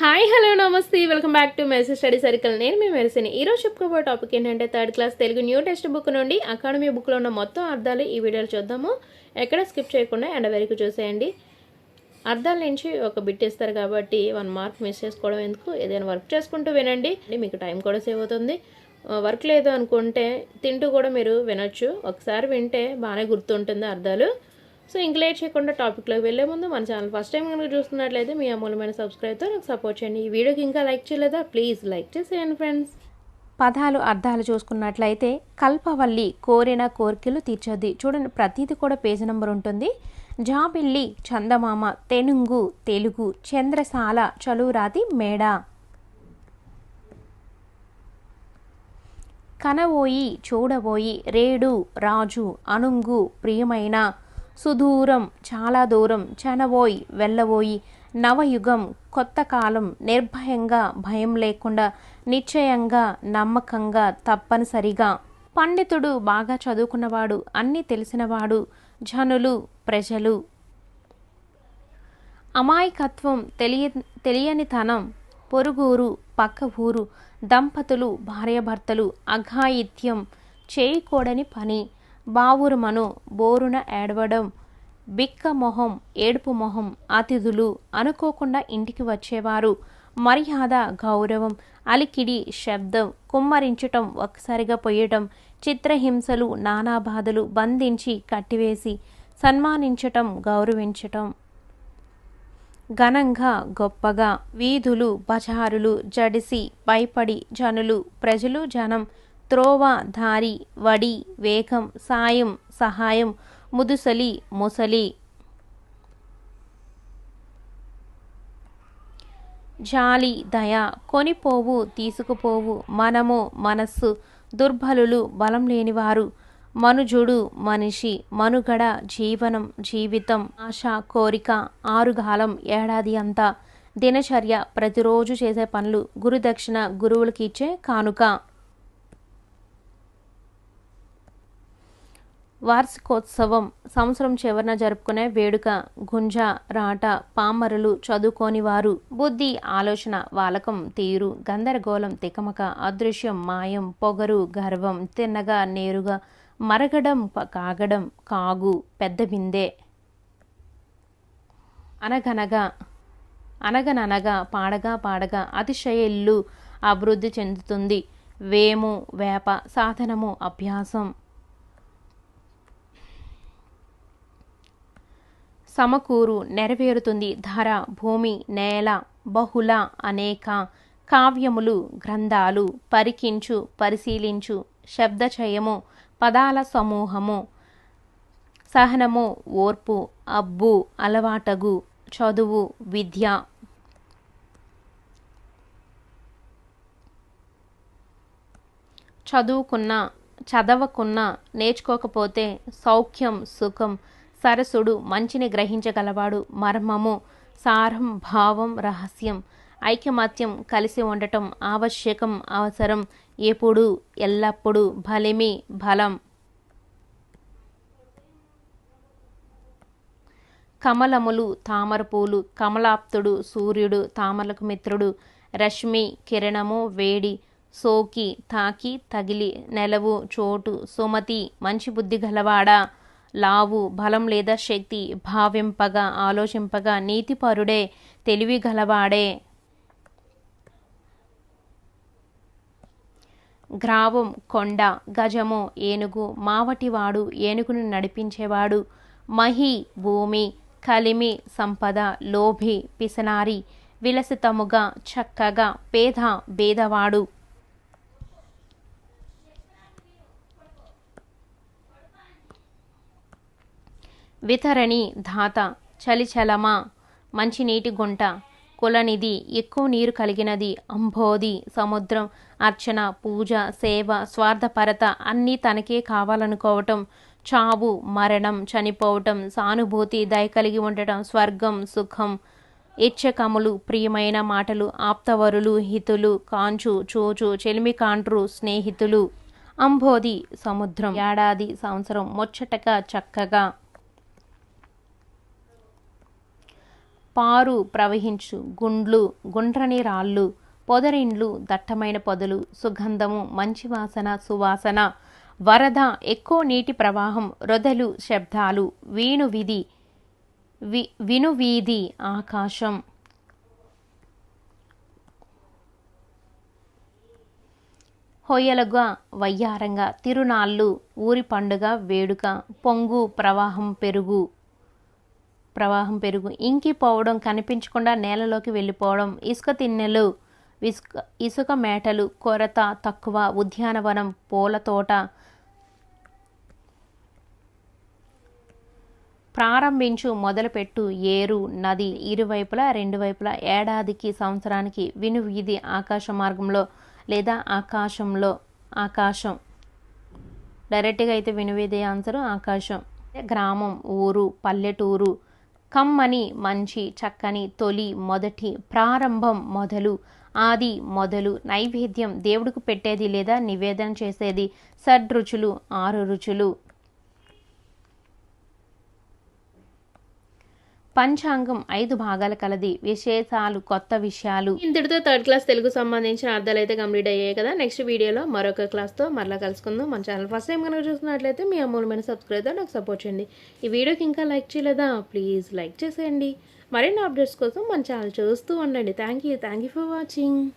Hi hello నమస్తే. Welcome back to message study circle. నేను మీ మెరిసిని. ఈరోజు చెప్పుకోబోయే టాపిక్ ఏంటంటే third class Telugu new text book నుండి అకాడమీ బుక్లో ఉన్న మొత్తం అర్థాలు ఈ వీడియోలో చూద్దాము. ఎక్కడ స్కిప్ చేయకుండా ఎండ వరకు చూసేయండి. అర్థాల నుంచి ఒక బిట్ ఇస్తారు కాబట్టి వన్ మార్క్ మిస్ చేసుకోవడం ఎందుకు? ఏదైనా వర్క్ చేసుకుంటూ వినండి. మీకు టైం కూడా సేవ్ అవుతుంది. వర్క్ లేదు అనుకుంటే తింటూ కూడా మీరు వినొచ్చు. ఒకసారి వింటే బాగానే గుర్తుంటుంది అర్థాలు. సో ఇంక లేట్ చేయకుండా టాపిక్లోకి వెళ్ళే ముందు మన ఛానల్ ఫస్ట్ టైం కనుక చూస్తున్నట్లయితే మీ అమూల్యమైన సబ్స్క్రైబ్తో నాకు సపోర్ట్ చేయండి. ఈ వీడియోకి ఇంకా లైక్ చేయలేదా? ప్లీజ్ లైక్ చేసేయండి ఫ్రెండ్స్. పదాలు అర్థాలు చూసుకున్నట్లయితే కల్పవల్లి కోరిన కోరికలు తీర్చొద్ది. చూడండి ప్రతిది కూడా పేజీ నెంబర్ ఉంటుంది. జాబిల్లి చందమామ తెనుంగు తెలుగు చంద్రసాల చలురాతి మేడ. కనబోయి చూడబోయి రేడు రాజు అనుంగు ప్రియమైన. సుదూరం చాలా దూరం చనబోయి వెళ్ళబోయి నవయుగం కొత్త కాలం నిర్భయంగా భయం లేకుండా నిశ్చయంగా నమ్మకంగా తప్పనిసరిగా. పండితుడు బాగా చదువుకున్నవాడు అన్నీ తెలిసినవాడు జనులు ప్రజలు. అమాయకత్వం తెలియ తెలియనితనం పొరుగురు పక్క ఊరు దంపతులు భార్యాభర్తలు అఘాయిత్యం చేయకూడని పని. బావురుమను బోరున ఏడవడం బిక్క మొహం ఏడుపు మొహం అతిథులు అనుకోకుండా ఇంటికి వచ్చేవారు. మర్యాద గౌరవం అలికిడి శబ్దం కుమ్మరించటం ఒక్కసారిగా పోయటం చిత్రహింసలు నానా బాధలు బంధించి కట్టివేసి సన్మానించటం గౌరవించటం. ఘనంగా గొప్పగా వీధులు బజారులు జడిసి భయపడి జనులు ప్రజలు జనం త్రోవ దారి వడి వేగం సాయం సహాయం ముదుసలి ముసలి జాలి దయ కొనిపోవు తీసుకుపోవు మనము మనస్సు దుర్బలులు బలం లేనివారు మనుజుడు మనిషి మనుగడ జీవనం జీవితం ఆశ కోరిక ఆరుగాలం ఏడాది అంతా దినచర్య ప్రతిరోజు చేసే పనులు గురుదక్షిణ గురువులకి ఇచ్చే కానుక వార్షికోత్సవం సంవత్సరం చివరన జరుపుకునే వేడుక గుంజ రాట పామరులు చదువుకోని వారు బుద్ధి ఆలోచన వాలకం తీరు గందరగోళం తికమక అదృశ్యం మాయం పొగరు గర్వం తిన్నగా నేరుగా మరగడం కాగడం కాగు పెద్ద బిందె. అనగనగా అనగననగా పాడగా పాడగా అతిశయల్లు అభివృద్ధి చెందుతుంది. వేము వేప సాధనము అభ్యాసం. సమకూరు నెరవేరుతుంది. ధర భూమి నేల బహుళ అనేక కావ్యములు గ్రంథాలు. పరికించు పరిశీలించు. శబ్దచయము పదాల సమూహము సహనము ఓర్పు అబ్బు అలవాటగు చదువు విద్య. చదువుకున్న చదవకున్న నేర్చుకోకపోతే సౌఖ్యం సుఖం సరసుడు మంచిని గ్రహించగలవాడు. మర్మము సారం భావం రహస్యం ఐకమత్యం కలిసి ఉండటం ఆవశ్యకం అవసరం ఎప్పుడు ఎల్లప్పుడూ బలిమి బలం కమలములు తామరపూలు కమలాప్తుడు సూర్యుడు తామరలకు మిత్రుడు రశ్మి కిరణము వేడి సోకి తాకి తగిలి నెలవు చోటు సుమతి మంచి బుద్ధి గలవాడా? లావు బలం లేదా శక్తి భావింపగా ఆలోచింపగా నీతిపరుడే తెలివి గలవాడే గ్రావం కొండ గజము ఏనుగు మావటివాడు ఏనుగును నడిపించేవాడు. మహి భూమి కలిమి సంపద లోభి పిసనారి విలసితముగా చక్కగా పేద బేదవాడు వితరణి ధాత చలిచలమ మంచినీటి గుంట కులనిధి ఎక్కువ నీరు కలిగినది అంబోధి సముద్రం అర్చన పూజ సేవ స్వార్థపరత అన్నీ తనకే కావాలనుకోవటం చావు మరణం చనిపోవటం సానుభూతి దయ కలిగి ఉండటం స్వర్గం సుఖం ఇచ్చకములు ప్రియమైన మాటలు ఆప్తవరులు హితులు కాంచు చూచు చెలిమి కాంట్రు స్నేహితులు అంబోధి సముద్రం ఏడాది సంవత్సరం ముచ్చటగా చక్కగా పారు ప్రవహించు గుండ్లు గుండ్రని రాళ్ళు పొదరిండ్లు దట్టమైన పొదలు సుగంధము మంచి వాసన సువాసన వరద ఎక్కువ నీటి ప్రవాహం రొదలు శబ్దాలు వీణు విధి వి వినువీధి ఆకాశం. హొయ్యలుగా వయ్యారంగా తిరునాళ్ళు ఊరి పండుగ వేడుక పొంగు ప్రవాహం పెరుగు. ప్రవాహం పెరుగు ఇంకిపోవడం కనిపించకుండా నేలలోకి వెళ్ళిపోవడం ఇసుక తిన్నెలు ఇసుక ఇసుక మేటలు కొరత తక్కువ ఉద్యానవనం పూల తోట ప్రారంభించు మొదలుపెట్టు ఏరు నది ఇరువైపులా రెండు వైపులా ఏడాదికి సంవత్సరానికి విను వీధి ఆకాశ మార్గంలో లేదా ఆకాశంలో ఆకాశం. డైరెక్ట్గా అయితే వినువేదే ఆన్సర్ ఆకాశం. గ్రామం ఊరు పల్లెటూరు కమ్మని మంచి చక్కని తొలి మొదటి ప్రారంభం మొదలు ఆది మొదలు నైవేద్యం దేవుడికి పెట్టేది లేదా నివేదన చేసేది సడ్రుచులు ఆరు రుచులు పంచాంగం ఐదు భాగాల కలది. విశేషాలు కొత్త విషయాలు. ఇంతటితో థర్డ్ క్లాస్ తెలుగు సంబంధించిన అర్థాలు అయితే కంప్లీట్ అయ్యాయి కదా. నెక్స్ట్ వీడియోలో మరొక క్లాస్తో మరలా కలుసుకుందాం. మన ఛానల్ ఫస్ట్ టైం కనుక చూస్తున్నట్లయితే మీ అమూలమైన సబ్స్క్రైబర్ నాకు సపోర్ట్ చేయండి. ఈ వీడియోకి ఇంకా లైక్ చేయలేదా? ప్లీజ్ లైక్ చేసేయండి. మరిన్ని అప్డేట్స్ కోసం మన ఛానల్ చూస్తూ ఉండండి. Thank you thank you for watching.